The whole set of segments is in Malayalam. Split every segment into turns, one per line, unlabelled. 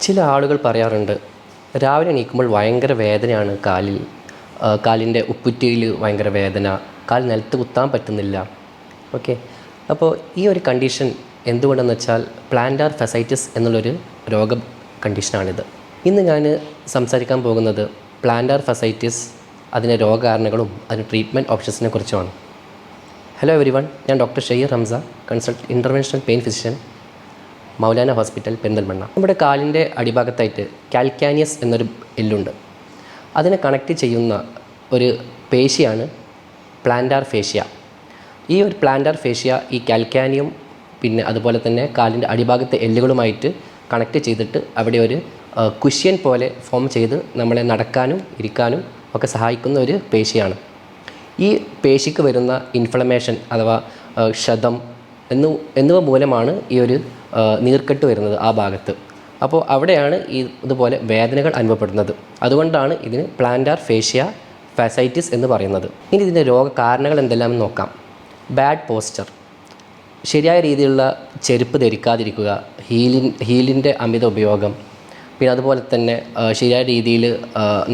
ചില ആളുകൾ പറയാറുണ്ട് രാവിലെ എണീക്കുമ്പോൾ ഭയങ്കര വേദനയാണ് കാലിൽ. കാലിന്റെ ഉപ്പുറ്റിയിൽ ഭയങ്കര വേദന കാൽ നിലത്ത് കുത്താൻ പറ്റുന്നില്ല. ഓക്കെ. അപ്പോൾ ഈ ഒരു കണ്ടീഷൻ എന്തുകൊണ്ടെന്ന് വെച്ചാൽ പ്ലാന്റാർ ഫെസൈറ്റിസ് എന്നുള്ളൊരു രോഗ കണ്ടീഷനാണിത്. ഇന്ന് ഞാൻ സംസാരിക്കാൻ പോകുന്നത് പ്ലാന്റാർ ഫെസൈറ്റിസ് അതിന്റെ രോഗകാരണങ്ങളും അതിന്റെ ട്രീറ്റ്മെന്റ് ഓപ്ഷൻസിനെ കുറിച്ചുമാണ്. ഹലോ എവരി വൺ ഞാൻ doctor Shayar Ramsa consult interventional pain physician. Moulana hospital Perinthalmanna നമ്മുടെ കാലിന്റെ അടിഭാഗത്തായിട്ട് കാൽക്കാനിയസ് എന്നൊരു എല്ലുണ്ട്. അതിനെ കണക്ട് ചെയ്യുന്ന ഒരു പേശിയാണ് പ്ലാന്റാർ ഫേഷ്യ. ഈ ഒരു പ്ലാന്റാർ ഫേഷ്യ ഈ കാൽക്കാനിയും പിന്നെ അതുപോലെ തന്നെ കാലിന്റെ അടിഭാഗത്തെ എല്ലുകളുമായിട്ട് കണക്ട് ചെയ്തിട്ട് അവിടെ ഒരു കുഷ്യൻ പോലെ ഫോം ചെയ്ത് നമ്മളെ നടക്കാനും ഇരിക്കാനും ഒക്കെ സഹായിക്കുന്ന ഒരു പേശിയാണ്. ഈ പേശിക്ക് വരുന്ന ഇൻഫ്ലമേഷൻ അഥവാ ക്ഷതം എന്നു എന്നിവ മൂലമാണ് ഈ ഒരു നീർക്കെട്ട് വരുന്നത് ആ ഭാഗത്ത്. അപ്പോൾ അവിടെയാണ് ഈ ഇതുപോലെ വേദനകൾ അനുഭവപ്പെടുന്നത്. അതുകൊണ്ടാണ് ഇതിന് പ്ലാന്റാർ ഫേഷ്യ ഫാസൈറ്റിസ് എന്ന് പറയുന്നത്. ഇനി ഇതിന്റെ രോഗകാരണങ്ങൾ എന്തെല്ലാം നോക്കാം. ബാഡ് പോസ്റ്റർ ശരിയായ രീതിയിലുള്ള ചെരുപ്പ് ധരിക്കാതിരിക്കുക ഹീലിൻ ഹീലിന്റെ അമിത ഉപയോഗം പിന്നെ അതുപോലെ തന്നെ ശരിയായ രീതിയിൽ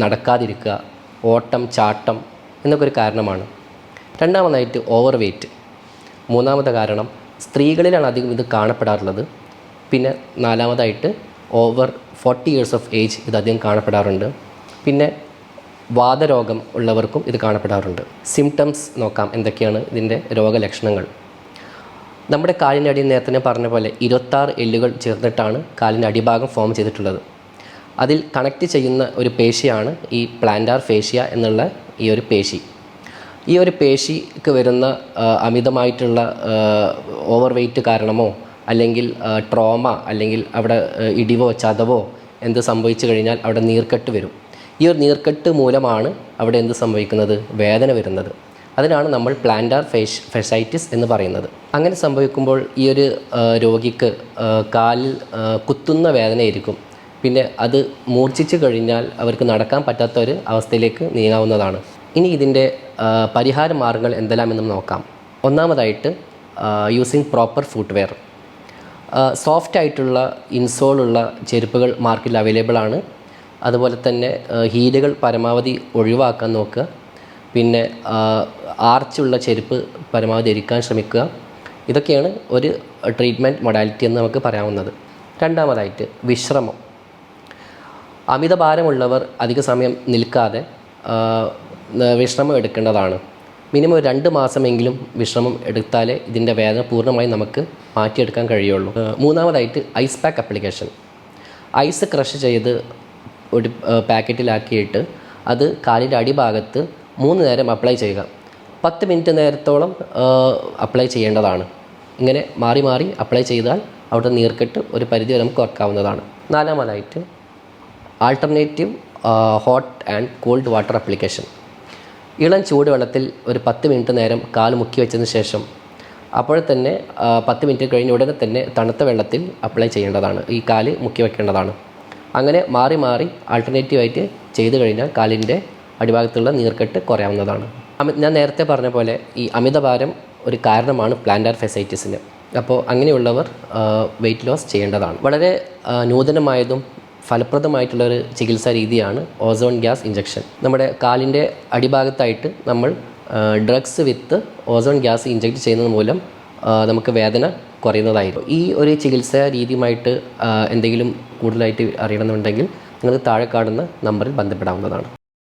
നടക്കാതിരിക്കുക ഓട്ടം ചാട്ടം എന്നൊക്കെ ഒരു കാരണമാണ്. രണ്ടാമതായിട്ട് ഓവർ വെയ്റ്റ് മൂന്നാമത്തെ കാരണം സ്ത്രീകളിലാണ് അധികം ഇത് കാണപ്പെടാറുള്ളത്. പിന്നെ നാലാമതായിട്ട് over forty years of age ഇത് അധികം കാണപ്പെടാറുണ്ട്. പിന്നെ വാതരോഗം ഉള്ളവർക്കും ഇത് കാണപ്പെടാറുണ്ട്. സിംറ്റംസ് നോക്കാം എന്തൊക്കെയാണ് ഇതിന്റെ രോഗലക്ഷണങ്ങൾ. നമ്മുടെ കാലിന്റെ അടിയിൽ നേരത്തെ പറഞ്ഞ പോലെ ഇരുപത്താറ് എല്ലുകൾ ചേർന്നിട്ടാണ് കാലിന്റെ അടിഭാഗം ഫോം ചെയ്തിട്ടുള്ളത്. അതിൽ കണക്റ്റ് ചെയ്യുന്ന ഒരു പേശിയാണ് ഈ പ്ലാന്റാർ ഫേഷ്യ എന്നുള്ള ഈ ഒരു പേശി. ഈ ഒരു പേശിക്ക് വരുന്ന അമിതമായിട്ടുള്ള ഓവർ വെയ്റ്റ് കാരണമോ അല്ലെങ്കിൽ ട്രോമ അല്ലെങ്കിൽ അവിടെ ഇടിവോ ചതവോ എന്ത് സംഭവിച്ചു കഴിഞ്ഞാൽ അവിടെ നീർക്കെട്ട് വരും. ഈ ഒരു നീർക്കെട്ട് മൂലമാണ് അവിടെ എന്ത് സംഭവിക്കുന്നത്? വേദന വരുന്നത്. അതിനാണ് നമ്മൾ പ്ലാന്റാർ ഫേഷ് ഫെസൈറ്റിസ് എന്ന് പറയുന്നത്. അങ്ങനെ സംഭവിക്കുമ്പോൾ ഈ ഒരു രോഗിക്ക് കാലിൽ കുത്തുന്ന വേദനയായിരിക്കും പിന്നെ അത് മൂർച്ഛിച്ചു കഴിഞ്ഞാൽ അവർക്ക് നടക്കാൻ പറ്റാത്ത ഒരു അവസ്ഥയിലേക്ക് നീങ്ങാവുന്നതാണ്. ഇനി ഇതിന്റെ പരിഹാര മാർഗങ്ങൾ എന്തെല്ലാമെന്നും നോക്കാം. ഒന്നാമതായിട്ട് യൂസിങ് പ്രോപ്പർ ഫുട്വെയർ സോഫ്റ്റ് ആയിട്ടുള്ള ഇൻസോളുള്ള ചെരുപ്പുകൾ മാർക്കറ്റിൽ അവൈലബിൾ ആണ്. അതുപോലെ തന്നെ ഹീലുകൾ പരമാവധി ഒഴിവാക്കാൻ നോക്കുക. പിന്നെ ആർച്ചുള്ള ചെരുപ്പ് പരമാവധി ധരിക്കാൻ ശ്രമിക്കുക. ഇതൊക്കെയാണ് ഒരു ട്രീറ്റ്മെന്റ് മൊഡാലിറ്റി എന്ന് നമുക്ക് പറയാവുന്നത്. രണ്ടാമതായിട്ട് വിശ്രമം. അമിതഭാരമുള്ളവർ അധിക സമയം നിൽക്കാതെ വിശ്രമം എടുക്കേണ്ടതാണ്. മിനിമം രണ്ട് മാസമെങ്കിലും വിശ്രമം എടുത്താലേ ഇതിന്റെ വേദന പൂർണമായി നമുക്ക് മാറ്റിയെടുക്കാൻ കഴിയുള്ളൂ. മൂന്നാമതായിട്ട് ice pack application. Ice crush ചെയ്ത് ഒരു പാക്കറ്റിലാക്കിയിട്ട് അത് കാലിന്റെ അടിഭാഗത്ത് മൂന്ന് നേരം അപ്ലൈ ചെയ്യുക. പത്ത് മിനിറ്റ് നേരത്തോളം അപ്ലൈ ചെയ്യേണ്ടതാണ്. ഇങ്ങനെ മാറി മാറി അപ്ലൈ ചെയ്താൽ അവിടെ നീർക്കെട്ട് ഒരു പരിധി വരെ നമുക്ക് കുറക്കാവുന്നതാണ്. നാലാമതായിട്ട് alternative hot and cold water application. ഇളം ചൂടുവെള്ളത്തിൽ ഒരു പത്ത് മിനിറ്റ് നേരം കാൽ മുക്കി വെച്ചതിന് ശേഷം അപ്പോൾ തന്നെ പത്ത് മിനിറ്റ് കഴിഞ്ഞ ഉടനെ തന്നെ തണുത്ത വെള്ളത്തിൽ അപ്ലൈ ചെയ്യേണ്ടതാണ്. ഈ കാൽ മുക്കി വെക്കേണ്ടതാണ്. അങ്ങനെ മാറി മാറി ആൾട്ടർനേറ്റീവായിട്ട് ചെയ്തു കഴിഞ്ഞാൽ കാലിന്റെ അടിഭാഗത്തുള്ള നീർക്കെട്ട് കുറയാവുന്നതാണ്. ഞാൻ നേരത്തെ പറഞ്ഞ പോലെ ഈ അമിതഭാരം ഒരു കാരണമാണ് പ്ലാന്റാർ ഫെസൈറ്റിസിന് അപ്പോൾ അങ്ങനെയുള്ളവർ വെയിറ്റ് ലോസ് ചെയ്യേണ്ടതാണ്. വളരെ നൂതനമായതും ഫലപ്രദമായിട്ടുള്ള ഒരു ചികിത്സാ രീതിയാണ് ഓസോൺ ഗ്യാസ് ഇഞ്ചക്ഷൻ നമ്മുടെ കാലിന്റെ അടിഭാഗത്തായിട്ട് നമ്മൾ drugs with ozone gas inject ചെയ്യുന്നത് മൂലം നമുക്ക് വേദന കുറയുന്നതായിരുന്നു ഈ ഒരു ചികിത്സാ രീതിയുമായിട്ട് എന്തെങ്കിലും കൂടുതലായിട്ട് അറിയണമെന്നുണ്ടെങ്കിൽ നിങ്ങൾക്ക് താഴെ കാണുന്ന നമ്പറിൽ ബന്ധപ്പെടാവുന്നതാണ്.